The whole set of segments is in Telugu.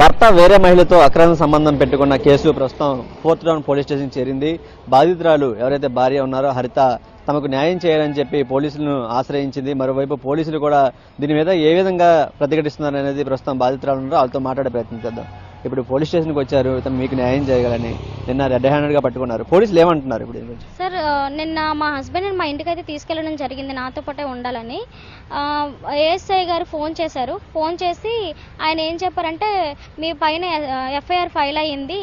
భర్త వేరే మహిళతో అక్రమ సంబంధం పెట్టుకున్న కేసు ప్రస్తుతం ఫోర్త్ టౌన్ పోలీస్ స్టేషన్ చేరింది. బాధితురాలు ఎవరైతే భార్య ఉన్నారో హరిత తమకు న్యాయం చేయాలని చెప్పి పోలీసులను ఆశ్రయించింది. మరోవైపు పోలీసులు కూడా దీని మీద ఏ విధంగా ప్రతిఘటిస్తున్నారు అనేది ప్రస్తుతం బాధితురాలు ఉన్నారో. వాళ్ళతో మాట్లాడే ప్రయత్నం చేద్దాం. ఇప్పుడు పోలీస్ స్టేషన్కి వచ్చారు మీకు న్యాయం చేయగలని నిన్న రెడ్ హ్యాండెడ్గా పట్టుకున్నారు. పోలీసులు ఏమంటున్నారు ఇప్పుడు దీని గురించి? సార్ నిన్న మా హస్బెండ్ మా ఇంటికి అయితే తీసుకెళ్ళడం జరిగింది నాతో పాటే ఉండాలని. ఏఎస్ఐ గారు ఫోన్ చేశారు. ఫోన్ చేసి ఆయన ఏం చెప్పారంటే మీ పైన ఎఫ్ఐఆర్ ఫైల్ అయ్యింది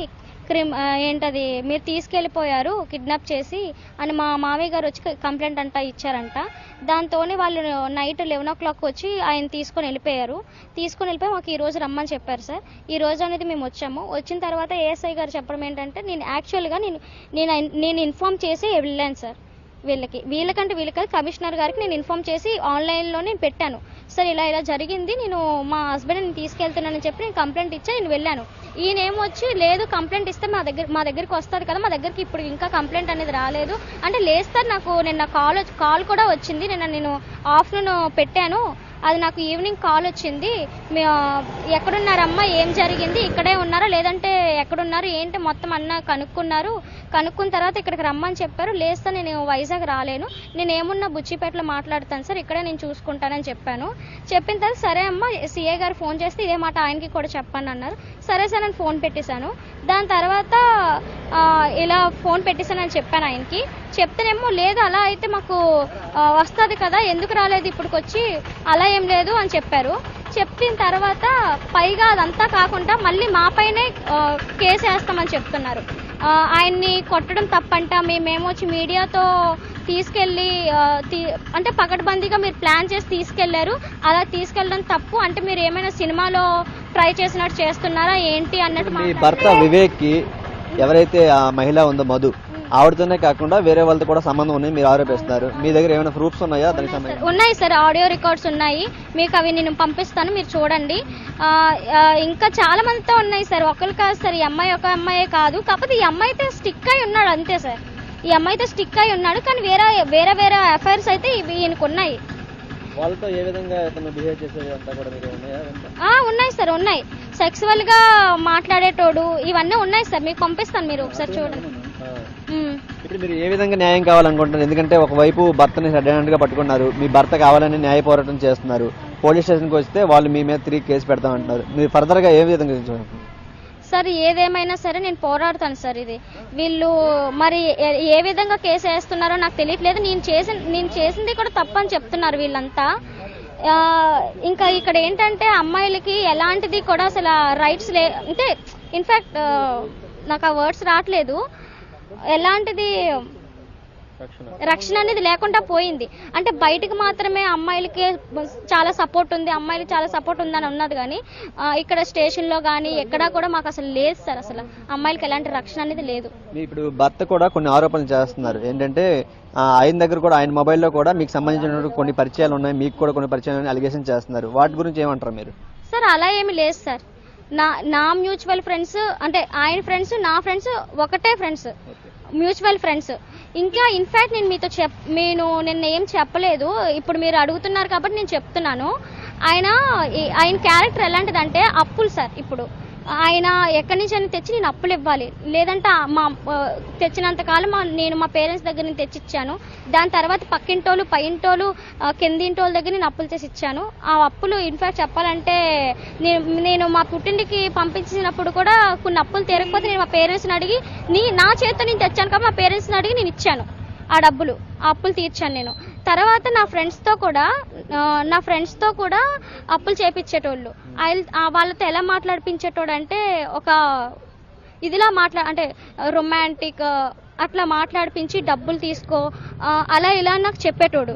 క్రిమ్ ఏంటది మీరు తీసుకెళ్ళిపోయారు కిడ్నాప్ చేసి అని మా మామయ్య గారు వచ్చి కంప్లైంట్ అంతా ఇచ్చారంట. దాంతో వాళ్ళు నైట్ లెవెన్ ఓ క్లాక్ వచ్చి ఆయన తీసుకొని వెళ్ళిపోయారు. తీసుకొని వెళ్ళిపోయి మాకు ఈ రోజు రమ్మని చెప్పారు సార్. ఈ రోజు అనేది మేము వచ్చాము. వచ్చిన తర్వాత ఏఎస్ఐ గారు చెప్పడం ఏంటంటే నేను యాక్చువల్గా నేను నేను నేను ఇన్ఫామ్ చేసి వెళ్ళాను సార్. వీళ్ళకి. వీళ్ళకంటే వీళ్ళకి కమిషనర్ గారికి నేను ఇన్ఫామ్ చేసి ఆన్లైన్లో నేను పెట్టాను. సార్ ఇలా ఇలా జరిగింది. నేను మా హస్బెండ్ని తీసుకెళ్తున్నానని చెప్పి నేను కంప్లైంట్ ఇచ్చా నేను వెళ్ళాను. ఈయన ఏమొచ్చి లేదు కంప్లైంట్ ఇస్తే మా దగ్గర మా దగ్గరికి వస్తుంది కదా మా దగ్గరికి ఇప్పుడు ఇంకా కంప్లైంట్ అనేది రాలేదు. అంటే లేదు సార్ నాకు నిన్న కాల్ కాల్ కూడా వచ్చింది. నిన్న నేను ఆఫ్టర్నూన్ పెట్టాను. అది నాకు ఈవినింగ్ కాల్ వచ్చింది. ఎక్కడున్నారమ్మా? ఏం జరిగింది? ఇక్కడే ఉన్నారా? లేదంటే ఎక్కడున్నారు? ఏంటి మొత్తం అన్న కనుక్కున్నారు. కనుక్కున్న తర్వాత ఇక్కడికి రమ్మని చెప్పారు. లేస్తా నేను వైజాగ్ రాలేను. నేను ఏమున్నా బుచ్చిపేటలో మాట్లాడతాను సార్. ఇక్కడే నేను చూసుకుంటానని చెప్పాను. చెప్పిన తర్వాత సరే అమ్మ సిఏ గారు ఫోన్ చేస్తే ఇదే మాట ఆయనకి కూడా చెప్పండి అన్నారు. సరే సార్ నేను ఫోన్ పెట్టేశాను. దాని తర్వాత ఇలా ఫోన్ పెట్టేశానని చెప్పాను ఆయనకి. చెప్తేనేమో లేదు అలా అయితే మాకు వస్తుంది కదా ఎందుకు రాలేదు ఇప్పటికొచ్చి అలా ఏం లేదు అని చెప్పారు చెప్పిన తర్వాత పైగా అదంతా కాకుండా మళ్ళీ మా పైనే ఆ, కేసు వేస్తామని చెప్తున్నారు ఆయన్ని కొట్టడం తప్పంట మేమేమొచ్చి మీడియాతో తీసుకెళ్ళి అంటే పకడ్బందీగా మీరు ప్లాన్ చేసి తీసుకెళ్ళారు అలా తీసుకెళ్ళడం తప్పు అంటే మీరు ఏమైనా సినిమాలో ట్రై చేసినట్టు చేస్తున్నారా ఏంటి అన్నట్టు. భర్త వివేక్కి ఎవరైతే ఆ మహిళ ఉందో మధు ఆవిడతోనే కాకుండా వేరే వాళ్ళతో కూడా సంబంధం ఉన్నాయి మీరు ఆరోపిస్తున్నారు. మీ దగ్గర ఏమైనా ప్రూఫ్స్ ఉన్నాయా? దానికి సంబంధించి? ఉన్నాయి సార్. ఆడియో రికార్డ్స్ ఉన్నాయి. మీకు అవి నేను పంపిస్తాను మీరు చూడండి. ఇంకా చాలా మందితో ఉన్నాయి సార్. ఒకరు కాదు సార్ ఈ అమ్మాయి ఒక అమ్మాయే కాదు. కాకపోతే ఈ అమ్మాయి అయితే స్టిక్ అయి ఉన్నాడు అంతే సార్. ఈ అమ్మాయి అయితే స్టిక్ అయి ఉన్నాడు కానీ వేరే వేరే వేరే అఫైర్స్ అయితే ఇవి ఈయనకు ఉన్నాయి. వాళ్ళతో ఏ విధంగా ఇతను బిహేవ్ చేసేది అంతా కూడా మీకు ఉన్నాయా? సార్ ఉన్నాయి. సెక్సువల్గా మాట్లాడేటోడు ఇవన్నీ ఉన్నాయి సార్. మీకు పంపిస్తాను మీరు ఒకసారి చూడండి. ఇప్పుడు మీరు ఏ విధంగా న్యాయం కావాలనుకుంటున్నారు? ఎందుకంటే ఒకవైపు భర్తని సడన్ పట్టుకున్నారు. మీ భర్త కావాలని న్యాయ పోరాటం చేస్తున్నారు. పోలీస్ స్టేషన్కి వస్తే వాళ్ళు మీ మీద తిరిగి కేసు పెడతామంటున్నారు. మీరు ఫర్దర్గా ఏ విధంగా సార్ ఏదేమైనా సరే నేను పోరాడతాను సార్ ఇది. వీళ్ళు మరి ఏ- విధంగా కేసు వేస్తున్నారో నాకు తెలియట్లేదు. నేను చేసిన నేను చేసింది కూడా తప్పని చెప్తున్నారు వీళ్ళంతా. ఇంకా ఇక్కడ ఏంటంటే అమ్మాయిలకి ఎలాంటిది కూడా అసలు రైట్స్ లే అంటే ఇన్ఫ్యాక్ట్ నాకు ఆ వర్డ్స్ రావట్లేదు. ఎలాంటిది? రక్షణ అనేది లేకుండా పోయింది. అంటే బయటకు మాత్రమే అమ్మాయిలకి చాలా సపోర్ట్ ఉంది. అమ్మాయిలకి చాలా సపోర్ట్ ఉందని ఉన్నది కానీ ఇక్కడ స్టేషన్లో కానీ ఎక్కడా కూడా మాకు అసలు లేదు సార్ అసలు. అమ్మాయిలకి ఎలాంటి రక్షణ అనేది లేదు. మీ ఇప్పుడు భర్త కూడా కొన్ని ఆరోపణలు చేస్తున్నారు. ఏంటంటే ఆయన దగ్గర కూడా ఆయన మొబైల్లో కూడా మీకు సంబంధించిన కొన్ని పరిచయాలు ఉన్నాయి. మీకు కూడా కొన్ని పరిచయాలు అలిగేషన్ చేస్తున్నారు. వాటి గురించి ఏమంటారు మీరు? సార్ అలా ఏమి లేదు సార్. నా నా మ్యూచువల్ ఫ్రెండ్స్ అంటే ఆయన ఫ్రెండ్స్ నా ఫ్రెండ్స్ ఒకటే ఫ్రెండ్స్ మ్యూచువల్ ఫ్రెండ్స్ ఇంకా ఇన్ఫ్యాక్ట్ నేను మీతో చెప్ నేను నిన్న ఏం చెప్పలేదు. ఇప్పుడు మీరు అడుగుతున్నారు కాబట్టి నేను చెప్తున్నాను. ఆయన ఆయన క్యారెక్టర్ ఎలాంటిదంటే అప్పులు సార్ ఇప్పుడు. ఆయన ఎక్కడి నుంచి అని తెచ్చి నేను అప్పులు ఇవ్వాలి. లేదంటే మా తెచ్చినంతకాలం తెచ్చినంత కాలం మా నేను మా పేరెంట్స్ దగ్గర నుంచి తెచ్చిచ్చాను దాని తర్వాత పక్కింటోళ్ళు పైంటోళ్ళు కిందింటోళ్ళ దగ్గర నేను అప్పులు చేసి ఇచ్చాను. ఆ అప్పులు ఇన్ఫాక్ట్ చెప్పాలంటే నేను నేను మా పుట్టింటికి పంపించినప్పుడు కూడా కొన్ని అప్పులు తీరకపోతే నేను మా పేరెంట్స్ని అడిగి నీ నా చేతితో నేను తెచ్చాను కాబట్టి మా పేరెంట్స్ని అడిగి నేను ఇచ్చాను ఆ డబ్బులు. ఆ అప్పులు తీర్చాను నేను. తర్వాత నా ఫ్రెండ్స్తో కూడా నా ఫ్రెండ్స్తో కూడా అప్పులు చేపించేటోళ్ళు. ఆ వాళ్ళతో ఎలా మాట్లాడిపించేటోడు అంటే ఒక ఇదిలా మాట్లా అంటే రొమాంటిక్ అట్లా మాట్లాడిపించి డబ్బులు తీసుకో అలా ఇలా నాకు చెప్పేటోడు.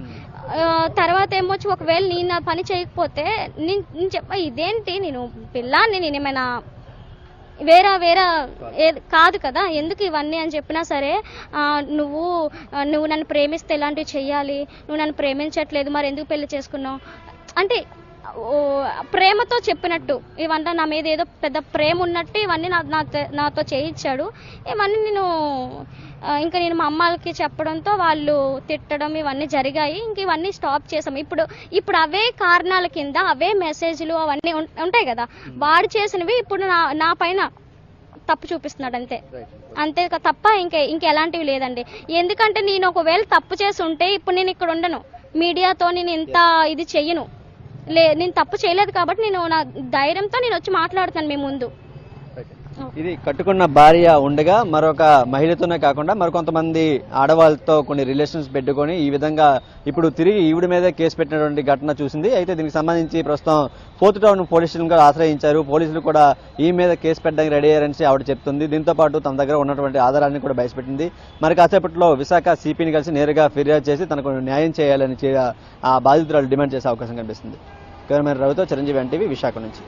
తర్వాత ఏమొచ్చి ఒకవేళ నేను నా పని చేయకపోతే నేను నేను చెప్ప ఇదేంటి? నేను పిల్లాన్ని నేను ఏమైనా వేరే వేరే ఏది కాదు కదా ఎందుకు ఇవన్నీ అని చెప్పినా సరే నువ్వు నువ్వు నన్ను ప్రేమిస్తే ఇలాంటివి చెయ్యాలి? నువ్వు నన్ను ప్రేమించట్లేదు మరి ఎందుకు పెళ్ళి చేసుకున్నావు? అంటే ప్రేమతో చెప్పినట్టు. ఇవంతా నా మీద ఏదో పెద్ద ప్రేమ ఉన్నట్టు ఇవన్నీ నా నాతో- నాతో చేయించాడు. ఇవన్నీ నేను ఇంకా నేను మా అమ్మకి చెప్పడంతో వాళ్ళు తిట్టడం ఇవన్నీ జరిగాయి. ఇంక ఇవన్నీ స్టాప్ చేసాం ఇప్పుడు ఇప్పుడు అవే కారణాల కింద అవే మెసేజ్లు అవన్నీ ఉంటాయి కదా. వాడు చేసినవి ఇప్పుడు నా నా పైన తప్పు చూపిస్తున్నాడు అంతే. అంతే తప్ప ఇంకే ఇంకెలాంటివి లేదండి. ఎందుకంటే నేను ఒకవేళ తప్పు చేసి ఉంటే ఇప్పుడు నేను ఇక్కడ ఉండను. మీడియాతో నేను ఇంత ఇది చెయ్యను. లే నేను తప్పు చేయలేదు కాబట్టి నేను నా ధైర్యంతో నేను వచ్చి మాట్లాడుతాను మీ ముందు. ఇది కట్టుకున్న భార్య ఉండగా మరొక మహిళతోనే కాకుండా మరికొంతమంది ఆడవాళ్ళతో కొన్ని రిలేషన్స్ పెట్టుకొని ఈ విధంగా ఇప్పుడు తిరిగి ఈవిడ మీదే కేసు పెట్టినటువంటి ఘటన చూసింది. అయితే దీనికి సంబంధించి ప్రస్తుతం ఫోర్త్ టౌన్ పోలీస్ స్టేషన్ కూడా ఆశ్రయించారు. పోలీసులు కూడా ఈ మీద కేసు పెట్టడానికి రెడీ అయ్యారని ఆవిడ చెప్తుంది. దీంతో పాటు తన దగ్గర ఉన్నటువంటి ఆధారాన్ని కూడా బయటపెట్టింది. మరి కాసేపట్లో విశాఖ సిపిని కలిసి నేరుగా ఫిర్యాదు చేసి తనకు న్యాయం చేయాలని ఆ బాధితురాలు డిమాండ్ చేసే అవకాశం కనిపిస్తుంది. కెమెరామెన్ రవితో చిరంజీవి ఎన్టీవీ విశాఖ నుంచి